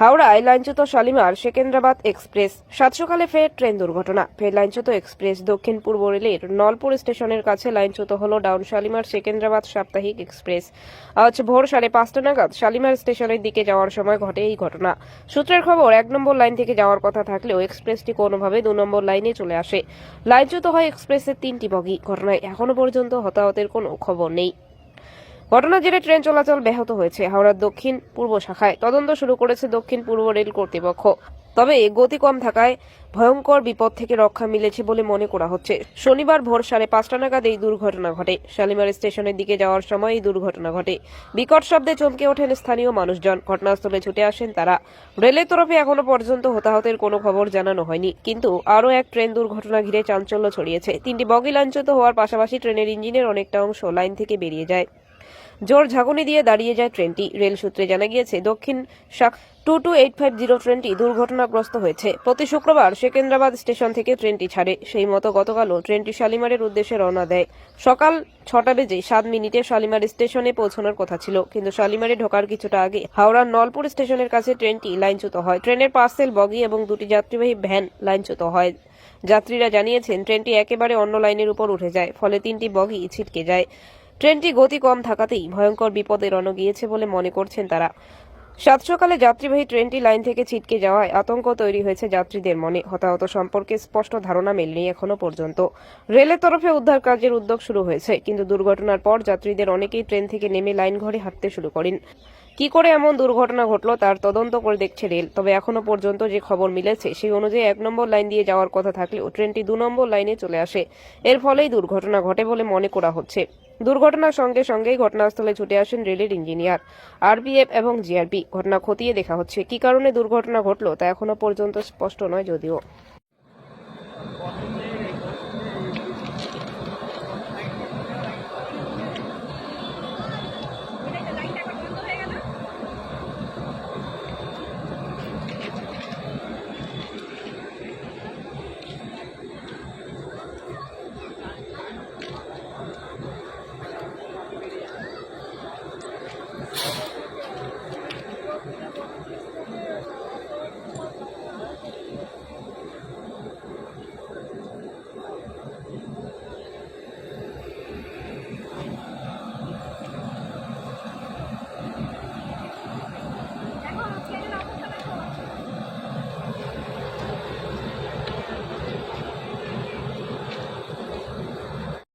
হাওড়ায় লাইনচ্যুত শালিমার সেকেন্দ্রাবাদ এক্সপ্রেস। সাত সকালে ফের ট্রেন দুর্ঘটনা। ফের লাইনচ্যুত এক্সপ্রেস দক্ষিণ পূর্ব রেলের নলপুর স্টেশনের কাছে লাইনচ্যুত হল ডাউন শালিমার সেকেন্দ্রাবাদ সাপ্তাহিক এক্সপ্রেস। আজ ভোর সাড়ে পাঁচটা নাগাদ শালিমার স্টেশনের দিকে যাওয়ার সময় ঘটে এই ঘটনা। সূত্রের খবর, এক নম্বর লাইন থেকে যাওয়ার কথা থাকলেও এক্সপ্রেসটি কোনোভাবে দু নম্বর লাইনে চলে আসে। লাইনচ্যুত হয় এক্সপ্রেসের তিনটি বগি। ঘটনায় এখনও পর্যন্ত হতাহতের কোনো খবর নেই। ঘটনার জেরে ট্রেন চলাচল ব্যাহত হয়েছে হাওড়ার দক্ষিণ পূর্ব শাখায়। তদন্ত শুরু করেছে দক্ষিণ পূর্ব রেল কর্তৃপক্ষ। তবে গতি কম থাকায় ভয়ঙ্কর বিপদ থেকে রক্ষা মিলেছে বলে মনে করা হচ্ছে। শনিবার ভোর সাড়ে পাঁচটা নাগাদ এই দুর্ঘটনা ঘটে। শালিমার স্টেশনের দিকে যাওয়ার সময় এই দুর্ঘটনা ঘটে। বিকট শব্দে চমকে ওঠেন স্থানীয় মানুষজন। ঘটনাস্থলে ছুটে আসেন তারা। রেলের তরফে এখনও পর্যন্ত হতাহতের কোনো খবর জানানো হয়নি। কিন্তু আরও এক ট্রেন দুর্ঘটনা ঘিরে চাঞ্চল্য ছড়িয়েছে। তিনটি বগি লাঞ্ছিত হওয়ার পাশাপাশি ট্রেনের ইঞ্জিনের অনেকটা অংশ লাইন থেকে বেরিয়ে যায়। জোর ঝাঁকুনি দিয়ে দাঁড়িয়ে যায় ট্রেনটি। রেল সূত্রে জানা গিয়েছে, দক্ষিণ শাখ two two eight five zero ট্রেনটি দুর্ঘটনাগ্রস্ত হয়েছে। প্রতি শুক্রবার সেকেন্দ্রাবাদ স্টেশন থেকে ট্রেনটি ছাড়ে। সেই মতো গতকালও ট্রেনটি শালিমারের উদ্দেশ্যে রওনা দেয়। সকাল ছটা বেজে সাত মিনিটে শালিমার স্টেশনে পৌঁছানোর কথা ছিল, কিন্তু শালিমারে ঢোকার কিছুটা আগে হাওড়ার নলপুর স্টেশনের কাছে ট্রেনটি লাইনচ্যুত হয়। ট্রেনের পার্সেল, বগি এবং দুটি যাত্রীবাহী ভ্যান লাইনচ্যুত হয়। যাত্রীরা জানিয়েছেন, ট্রেনটি একেবারে অন্য লাইনের উপর উঠে যায়, ফলে তিনটি বগি ছিটকে যায়। ট্রেনটি গতি কম থাকাতেই ভয়ঙ্কর বিপদে রণ গিয়েছে বলে মনে করছেন তারা। সাত সকালে যাত্রীবাহী ট্রেনটি লাইন থেকে ছিটকে যাওয়ায় আতঙ্ক তৈরি হয়েছে যাত্রীদের মনে। হতাহত সম্পর্কে স্পষ্ট ধারণা মেলেনি এখনও পর্যন্ত। রেলের তরফে উদ্ধার কার্যের উদ্যোগ শুরু হয়েছে, কিন্তু দুর্ঘটনার পর যাত্রীদের অনেকেই ট্রেন থেকে নেমে লাইন ঘরে হাঁটতে শুরু করেন। কি করে এমন দুর্ঘটনা ঘটলো তার তদন্ত করে দেখছে রেল, তবে এখনও পর্যন্ত যে খবর মিলেছে সেই অনুযায়ী এক নম্বর লাইন দিয়ে যাওয়ার কথা থাকলেও ট্রেনটি দু নম্বর লাইনে চলে আসে। এর ফলেই দুর্ঘটনা ঘটে বলে মনে করা হচ্ছে। দুর্ঘটনার সঙ্গে সঙ্গেই ঘটনাস্থলে ছুটে আসেন রেলের ইঞ্জিনিয়ার, আরবিএফ এবং জিআরপি। ঘটনা খতিয়ে দেখা হচ্ছে। কি কারণে দুর্ঘটনা ঘটল তা এখনও পর্যন্ত স্পষ্ট নয় যদিও। Yeah.